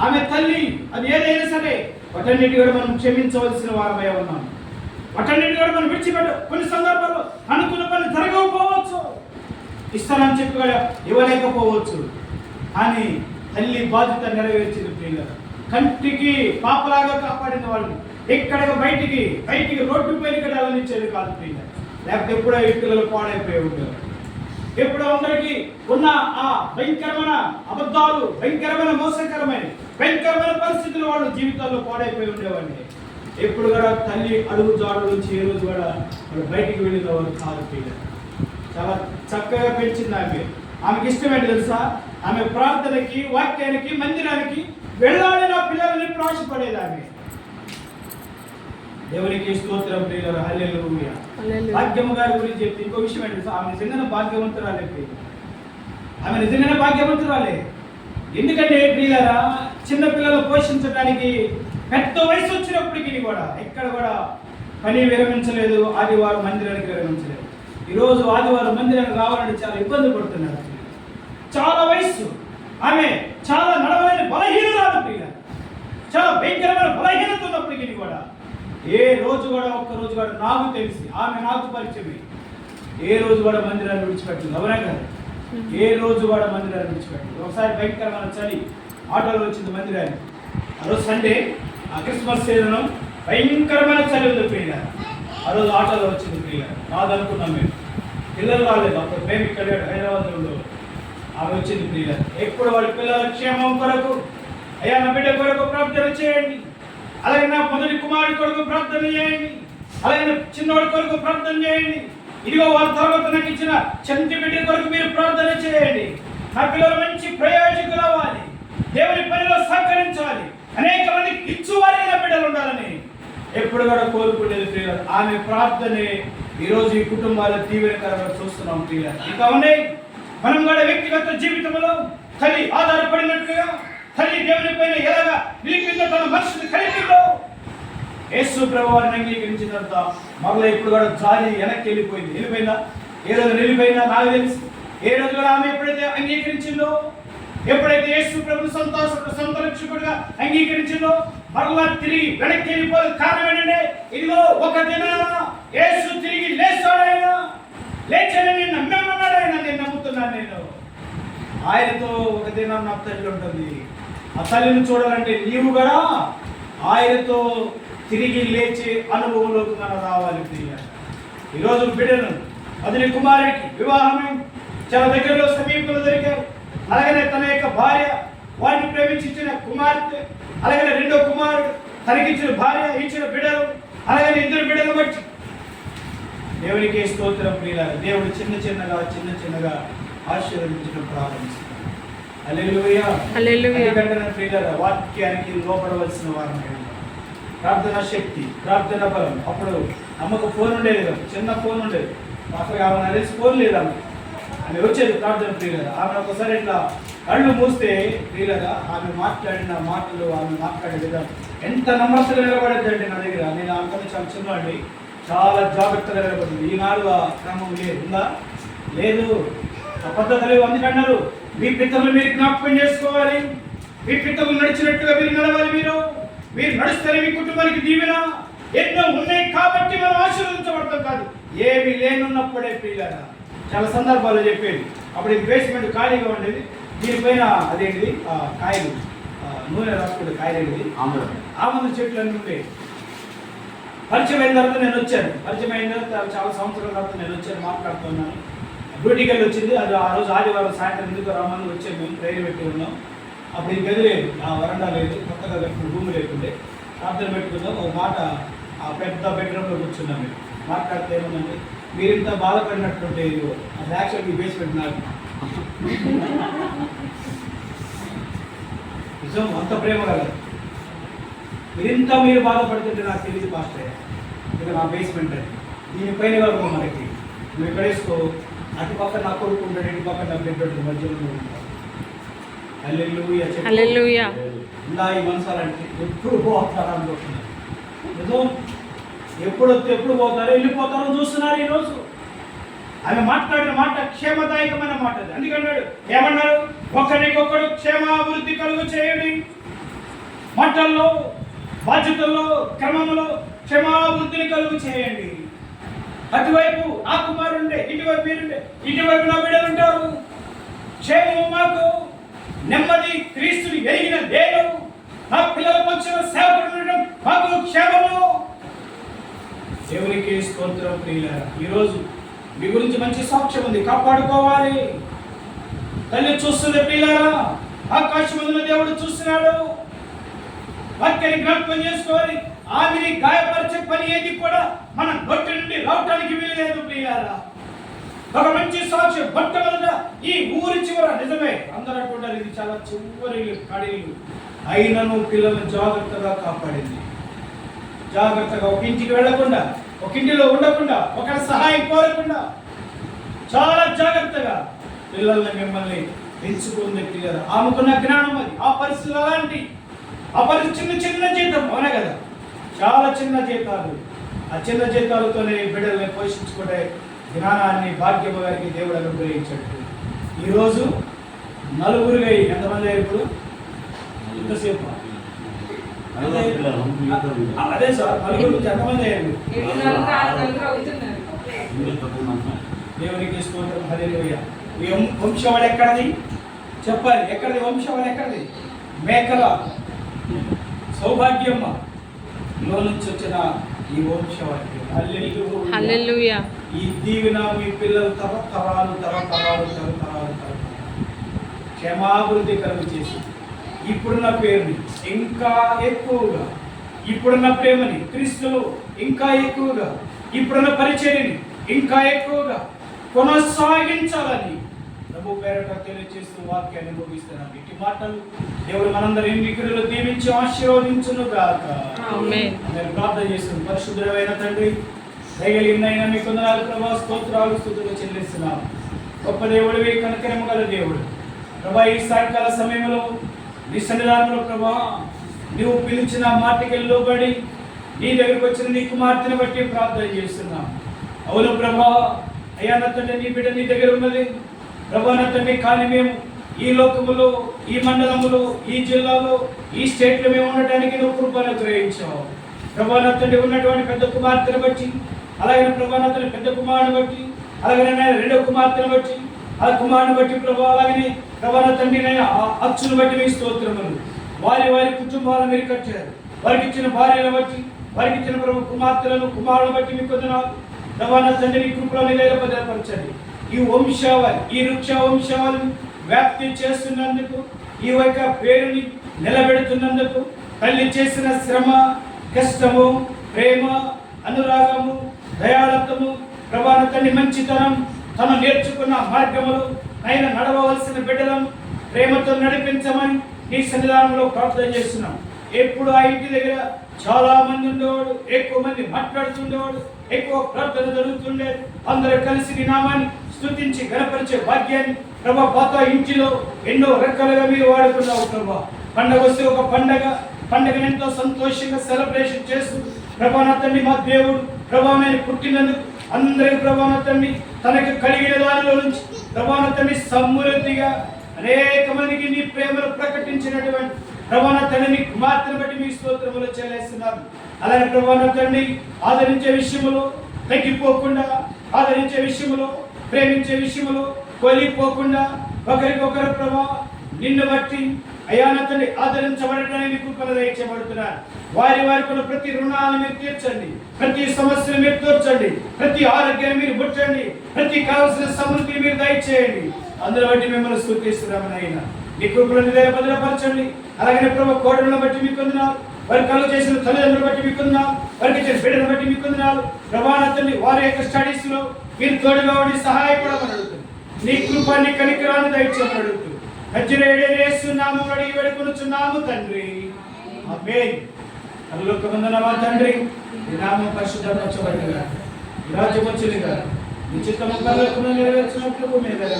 ఆమె తల్లి అది ఏదైనా సరే వాటన్నిటి కూడా మనం క్షమించవలసిన వారమై ఉన్నాం. వాటన్నిటి కూడా మనం విడిచిపెట్ట కొన్ని సందర్భాల్లో అనుకున్న పని జరగకపోవచ్చు. ఇస్తానని చెప్పి కూడా ఇవ్వలేకపోవచ్చు. అని తల్లి బాధ్యత నెరవేర్చింది ప్రియుల కంటికి పాపలాగా కాపాడిన వాళ్ళు ఎక్కడ బయటికి బయటికి రోడ్డు పైన వెళ్ళనిచ్చేది కాదు ప్రియుల లేకపోతే ఎప్పుడో ఈ పిల్లలు పాడైపోయి ఉంటారు. ఎప్పుడో అందరికీ ఉన్న ఆ భయంకరమైన అబద్ధాలు భయంకరమైన మోసకరమైన భయంకరమైన పరిస్థితులు వాళ్ళు జీవితాల్లో పాడైపోయి ఉండేవాడిని. ఎప్పుడు కూడా తల్లి అడుగు జాడు నుంచి ఏ రోజు కూడా వాళ్ళు బయటికి వెళ్ళిన వారు కాదు చాలా చక్కగా పెంచింది ఆమె. ఆమెకి ఇష్టమేంటి తెలుసా? ఆమె ప్రార్థనకి వాక్యానికి మందిరానికి వెళ్ళాలి నా పిల్లలని ప్రాశపడేది ఆమె. దేవునికి స్తోత్రం ప్రియుల హల్లెలూయా. భాగ్యమ్మ గారి గురించి చెప్తే ఇంకో విషయం ఏంటి తెలుసా? ఆమె నిజంగానే భాగ్యవంతురాలే ఆమె నిజంగానే భాగ్యవంతురాలే. ఎందుకంటే ప్రియులారా చిన్నపిల్లలు పోషించడానికి పెద్ద వయసు వచ్చినప్పటికీ కూడా ఎక్కడ కూడా పని విరమించలేదు ఆదివారం మందిరానికి విరమించలేదు. ఈరోజు ఆదివారం మందిరానికి రావాలంటే చాలా ఇబ్బంది పడుతున్నారు చాలా వయస్సు. ఆమె చాలా నడవలేని బలహీనరాలు ప్రియ చాలా భయంకరమైన బలహీనత ఉన్నప్పటికీ కూడా ఏ రోజు కూడా ఒక్క రోజు కూడా నాకు తెలిసి ఆమె నాకు పరిచయమే. ఏ రోజు కూడా మందిరాన్ని విడిచిపెట్టింది అవునా కదా? ఏ రోజు కూడా మందిరాన్ని విడిచిపెట్టింది ఒకసారి భయంకరమైన చలి ఆటోలో వచ్చింది మందిరాన్ని. ఆ రోజు సండే ఆ క్రిస్మస్ సీజన్ భయంకరమైన చలి ఉంది ప్రియ ఆ రోజు ఆటోలో వచ్చింది ప్రియ రాదనుకున్నాం మేము. పిల్లలు రాలేదు. అప్పుడు మేము ఇక్కడ హైదరాబాద్లో ఉండవు ఆమె వచ్చింది ప్రియ ఎప్పుడు వాళ్ళ పిల్లల క్షేమం కొరకు అయ్యా నా బిడ్డ కొరకు ప్రార్థన చేయండి. అలాగే నా మొదటి కుమారుడి కొరకు ప్రార్థన చేయండి. అలాగే చిన్నవాడి కొరకు ప్రార్థన చేయండి. ఇదిగో వాళ్ళ తర్వాత నాకు ఇచ్చిన చంటి బిడ్డ కొరకు మీరు ప్రార్థన చేయండి. నా పిల్లలు మంచి ప్రయోజకులు అవ్వాలి. దేవుని పనిలో సహకరించాలి. అనేక మందికి ఇచ్చువారైన బిడ్డలు ఉండాలని. ఎప్పుడు కూడా కోరుకునేది ప్రియులు ఆమె ప్రార్థనే ఈరోజు ఈ కుటుంబాల తీవ్రకరంగా చూస్తున్నాం ప్రియులు. ఇంకా ఉన్నాయి. మనం కూడా వ్యక్తిగత జీవితంలో తల్లి ఆధారపడినట్లుగా తల్లి దేవుని పైన ఎలాగా నిలిపిందో తన మనసుని కలిపిందో యేసు ప్రభువారిని అంగీకరించిన తర్వాత మరలా ఇప్పుడు కూడా జాలి వెనక్కి వెళ్ళిపోయింది. వెళ్ళిపోయిందా ఏ రోజు వెళ్ళిపోయిందా నాకు తెలుసు. ఏ రోజు కూడా ఆమె ఎప్పుడైతే అంగీకరించిందో ఎప్పుడైతే యేసు ప్రభు సొంత సంతరక్షకుడుగా అంగీకరించిందో మరలా తిరిగి వెనక్కి వెళ్ళిపోయే కారణం ఏంటంటే ఇదిగో ఒక దినాన యేసు తిరిగి లేచాడైనా లేచాడని నమ్మేమన్నాడు ఆయన నేను నమ్ముతున్నాను నేను. ఆయనతో ఒక దినం నా తల్లి ఉంటుంది. ఆ తల్లిని చూడాలంటే నీవు కూడా ఆయనతో తిరిగి లేచి అనుభవంలోకి మనం రావాలి ఈరోజు బిడ్డను అతని కుమారుడికి వివాహమే చాలా దగ్గరలో సమీపంలో దొరికారు. అలాగనే తన యొక్క భార్య వారిని ప్రేమించి ఇచ్చిన కుమార్తె అలాగనే రెండో కుమారుడు తనకిచ్చిన భార్య ఇచ్చిన బిడ్డలు అలాగనే ఇద్దరు బిడ్డలు బట్టి దేవునికి స్తోత్రం ప్రియుల దేవుడు చిన్న చిన్నగా చిన్న చిన్నగా ఆశీర్వదించడం. ఎందుకంటే ప్రియుల వాక్యానికి లోపడవలసిన వారమే ప్రార్థన శక్తి ప్రార్థన బలం. అప్పుడు అమ్మకు ఫోన్ ఉండేది కదా చిన్న ఫోన్ ఉండేది. అసలు ఆమె నాకు ఫోన్ లేదు ఆమె అని వచ్చేది ప్రార్థన ప్రియులగా ఆమె ఒకసారి ఇట్లా కళ్ళు మూస్తే ప్రియులగా ఆమె మాట్లాడిన మాటలు ఆమె మాట్లాడే విధానం ఎంత నమ్మకంగా నిలబడద్దండి నా దగ్గర? నేను ఆమె చాలా చిన్నవాడి చాలా జాగ్రత్తగా నిలబడింది. ఈనాడు ఆ క్రమం లేదు ఉందా లేదు. ఆ పద్ధతులు లేవు అందుకన్నారు. మీ పితరులు మీరు జ్ఞాపకం చేసుకోవాలి. మీ పితరులు నడిచినట్టుగా మీరు నడవాలి మీరు. మీరు నడుస్తారు మీ కుటుంబానికి దీవెన. ఎన్నో ఉన్నాయి కాబట్టి మనం ఆశీర్వదించబడతాం కాదు. ఏమి లేనున్నప్పుడే ప్రియులారా చాలా సందర్భాల్లో చెప్పేది. అప్పుడు ఇది బేస్మెంట్ ఖాళీగా ఉండేది. దీనిపైన అదేంటిది? కాయలు. నూనె రాసుకునే కాయలు ఏంటిది? ఆంధ్ర ఆమంద చెట్లు అన్నీ ఉండేవి. పరిచయం అయిన తర్వాత నేను వచ్చాను. పరిచయం అయిన తర్వాత చాలా సంవత్సరాల తర్వాత నేను వచ్చాను. మాట్లాడుతున్నాను డ్యూటీకి వెళ్ళి వచ్చింది. అది ఆ రోజు ఆదివారం సాయంత్రం ఎందుకు రామని వచ్చాను. మేము ట్రైన్ పెట్టి ఉన్నాం. అప్పుడు ఈ గది లేదు ఆ వరండా లేదు కొత్తగా కట్టిన రూమ్ లేకుండే. ప్రార్థన పెట్టుకుందాం ఒక మాట ఆ పెద్ద బెడ్రూమ్లో కూర్చున్నాం మేము. మాట్లాడితే ఏముందండి? మీరు ఇంత బాధపడినట్టుంటే ఇది అది యాక్చువల్ మీ బేస్మెంట్ నాకు నిజం అంత ప్రేమ కదా మీరింత మీరు బాధపడుతుంటే నాకు తెలియదు పాస్టర్ ఇక నా బేస్మెంట్ అది. దీనిపైన కాదు మనకి. నువ్వు ఇక్కడ వేసుకో. అటు పక్క నా కొడుకు ఉంటాడు ఇటు పక్క నా బిడ్డ మధ్యలో ఉంటాడు హల్లెలూయా. ఇలా ఈ మనసాలంటే ఎప్పుడు పోతారా అనుకుంటున్నారు. నిజం ఎప్పుడు పోతారో వెళ్ళిపోతారో చూస్తున్నారు ఈరోజు. ఆమె మాట్లాడిన మాట క్షేమదాయకమైన మాట అందుకన్నాడు ఏమన్నారు ఒకరికొకడు క్షేమాభివృద్ధి కలుగు చేయండి. మాటల్లో బాధ్యతల్లో క్రమంలో క్షమావృద్ధిని కలుగు చేయండి. అటువైపు ఆ కుమారుండే ఇటువైపు మీరుండే ఇటువైపు నా బిడ్డలు ఉంటారు క్షేమము మాకు. నెమ్మది క్రీస్తుని ఎరిగిన నేను నా పిల్లల పక్షుల సేవకుడు మాకు క్షేమము. దేవునికి స్తోత్రం ప్రియుల ఈరోజు మీ గురించి మంచి సాక్ష్యం ఉంది కాపాడుకోవాలి. తల్లి చూస్తుంది ఆకాశం ఆకాశమందున దేవుడు చూస్తున్నాడు. వాక్యాన్ని జ్ఞాపకం చేసుకోవాలి ఆమెని గాయపరిచే పని ఏది కూడా మన నోటి నుండి రావటానికి వీలేదు ప్రియారా ఒక మంచి సాక్షి మొట్టమొదట ఈ ఊరి చివర నిజమే. అందరూ అంటుంటారు ఇది చాలా చివరి కడీలు. అయినను పిల్లలు జాగ్రత్తగా కాపాడింది. జాగ్రత్తగా ఒక ఇంటికి వెళ్ళకుండా ఒక ఇంటిలో ఉండకుండా ఒకరి సహాయం కోరకుండా చాలా జాగ్రత్తగా పిల్లల్ని మిమ్మల్ని పెంచుకుంది పిల్లలు ఆమెకున్న జ్ఞానం అది. ఆ పరిస్థితులు అలాంటి ఆ పరిస్థితి చిన్న చిన్న జీతం అవునా కదా? చాలా చిన్న జీతాలు ఆ చిన్న జీతాలతోనే బిడ్డల్ని పోషించు జ్ఞానాన్ని భాగ్యము గారికి దేవుడు అనుగ్రహించాడు. ఈరోజు నలుగురుగా ఎంతమంది అయ్యారు ఇప్పుడు? ఇంతసేపు. ఆ, అదే సార్ నలుగురు నుంచి ఎంతమంది నలుగురు నలుగురు దేవునికి స్తోత్రం. హల్లెలూయా. ఈ వం- వంశవాళి ఎక్కడది? చెప్పాలి. ఎక్కడది? వంశవాళి ఎక్కడది? మేకల సౌభాగ్యమ్మ. లో నుంచి వచ్చిన ఈ వంశవాళి హల్లెలూయా. ఈ దీవెన మీ పిల్లలు తరతరాలు తరతరాలు తరతరాలు తరతరాలు క్షమాభివృద్ధి కలుగు చేసి. ఇప్పుడున్న పేరుని ఇంకా ఎక్కువగా. ఇప్పుడున్న ప్రేమని క్రీస్తులో ఇంకా ఎక్కువగా. ఇప్పుడున్న పరిచర్యని ఇంకా ఎక్కువగా. కొనసాగించాలని ప్రభు పేరట తెలియజేస్తూ వాక్యాన్ని ముగిస్తున్నాను ఇటు మాటలు దేవుడు మనందరి ఎన్నికలు దీవించి ఆశీర్వదించును గాక. నేను ప్రార్థన చేస్తున్నాను. పరిశుద్ధమైన తండ్రి దయగలిగినైనా మీ కొందనాలు ప్రభా స్తోత్రాలు స్థుతులు చెల్లిస్తున్నాం. గొప్ప దేవుడివి కనకరమ గల దేవుడు. ప్రభా ఈ సాయంకాల సమయంలో నీ సన్నిధానంలో ప్రభా నువ్వు పిలిచిన మాటకి లోబడి నీ దగ్గరికి వచ్చిన నీ కుమార్తెను బట్టి ప్రార్థన చేస్తున్నాం. అవును ప్రభా అయ్యా నా తండ్రి నీ బిడ్డ నీ దగ్గర ఉన్నది. ప్రభా తండ్రి కానీ మేము ఈ లోకములో ఈ మండలములో ఈ జిల్లాలో ఈ స్టేట్లో మేము ఉండటానికి నువ్వు కృపను గ్రహించావు. ప్రభా తండ్రి ఉన్నటువంటి పెద్ద కుమార్తెను బట్టి అలాగే ప్రభా తండ్రి పెద్ద కుమారుని బట్టి అలాగే రెండో కుమార్తెను బట్టి ఆ కుమారుని బట్టి ప్రభావ అలాగే ప్రభాన తండ్రి అచ్చును బట్టి మీ స్తోత్రములు. వారి వారి కుటుంబాలను మీరు కట్టారు. వారికి ఇచ్చిన భార్యను బట్టి వారికి ఇచ్చిన ప్రభు కుమార్తెలను కుమారులను బట్టి మీకు వందనాలు. ప్రభా తండ్రి మీ కృపలో నిలయపరచండి ఈ వంశావళి ఈ వృక్ష వంశావళిని వ్యాప్తి చేస్తున్నందుకు ఈ యొక్క పేరుని నిలబెడుతున్నందుకు తల్లి చేసిన శ్రమ కష్టము ప్రేమ అనురాగము దయాళత్వము ప్రభాన తల్లి మంచితనం తను నేర్చుకున్న మార్గములు ఆయన నడవవలసిన బిడ్డలను ప్రేమతో నడిపించమని నీ సన్నిధానంలో ప్రార్థన చేస్తున్నాం. ఎప్పుడు ఆ ఇంటి దగ్గర చాలా మంది ఉండేవాడు ఎక్కువ మంది మాట్లాడుతుండేవాడు ఎక్కువ ప్రార్థన జరుగుతుండేది. అందరూ కలిసి నీ నామాన్ని స్థుతించి గణపరిచే భాగ్యాన్ని ప్రభా పాత ఇంటిలో ఎన్నో రకాలుగా మీరు వాడుకున్నావు ప్రభా. పండగ వస్తే ఒక పండగ పండగను ఎంతో సంతోషంగా సెలబ్రేషన్ చేస్తూ ప్రభాన తండ్రి మా దేవుడు ప్రభా నేను పుట్టినందుకు అందరికి ప్రభాన తండ్రి తనకు కలిగిన దానిలో నుంచి ప్రభాన తండ్రి సమృద్ధిగా అనేక మందికి నీ ప్రేమను ప్రకటించినటువంటి ప్రభాన తండ్రిని కుమార్తెను బట్టి మీ స్తోత్రములు చెల్లిస్తున్నారు అలాగే ప్రభాన తండ్రి ఆదరించే విషయములో తగ్గిపోకుండా ఆదరించే విషయములో ప్రేమించే విషయంలో కోలిపోకుండా ఒకరికొకరు ప్రభా నిన్ను బట్టి అయ్యా నా తండ్రి ఆదరించబడటానికి కృపలు దయచేయబడుతున్నారు వారి వారికి కూడా ప్రతి రుణాలను మీరు తీర్చండి. ప్రతి సమస్యను మీరు తోర్చండి. ప్రతి ఆరోగ్యాన్ని మీరు ముట్టండి ప్రతి కావలసిన సమృద్ధిని మీరు దయచేయండి. అందులో బట్టి మిమ్మల్ని స్థుతిస్తున్నామని అయినా మీ కృపలను భద్రపరచండి. అలాగే ప్రభు కోడలను బట్టి మీకు వందనాలు. వారి కళ్ళు చేసిన తల్లిదండ్రులు బట్టి మీకు వందనాలు. వారికి చేసిన బిడ్డను బట్టి మీకు వందనాలు. ప్రభానతని వారి యొక్క స్టడీస్లో మీరు తోడుగా ఉండి సహాయపడమని అడుగుతుంది నీ కృపాన్ని కనికరాన్ని దయచేయమని అడుగుతుంది నచ్చినేస్తున్నాము అడిగి వేడుకొనుచున్నాము తండ్రి. ఆమేన్. పరలోకమందున మా తండ్రి? నీ నామం పరిశుద్ధపరచబడినగా ఈ రాజ్యం వచ్చిందిగా నీ చిత్తము పరలోకములో నెరవేర్చినట్లు భూమి మీద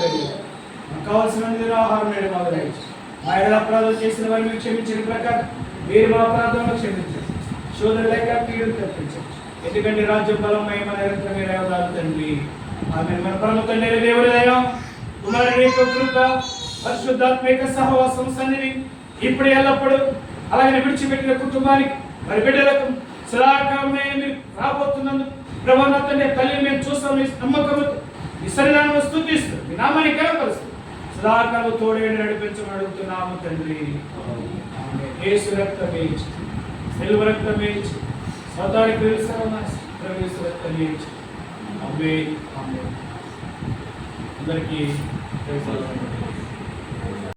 మాకు కావాల్సిన ఆహారం నేడు మాకు దయచేసి మా ఏడ అపరాధాలు చేసిన వారిని క్షమించిన ప్రకారం మీరు మా అపరాధంలో క్షమించారు శోధన లేక కీడు తప్పించండి. ఎందుకంటే రాజ్యం బలం మహిమ నిరంతరం మీరు తండ్రి. ఆమె మన పరమ తండ్రి దేవుడి దయ కుమారుడి యొక్క కృప పరిశుద్ధాత్మిక సహవాసం సన్నిధి ఇప్పుడు ఎల్లప్పుడు అలాగే విడిచిపెట్టిన కుటుంబానికి మరి బిడ్డలకు సదాకాలమే మీరు రాబోతున్నందుకు ప్రభావ తండ్రి తల్లి మేము చూస్తాం మీ ఈ శరీరాన్ని స్థుతిస్తూ మీ నామాన్ని కనపరుస్తూ సదాకాలం తోడేడు నడిపించమని అడుగుతున్నాము తండ్రి. ఏసు యేసు రక్తమే ఇచ్చు సెల్వ రక్తమే ఇచ్చు స్వతానికి తెలుస్తామన్నా ప్రవేశ రక్తమే ఇచ్చు అమ్మే అమ్మే అందరికీ ప్రైజ్ ది లార్డ్.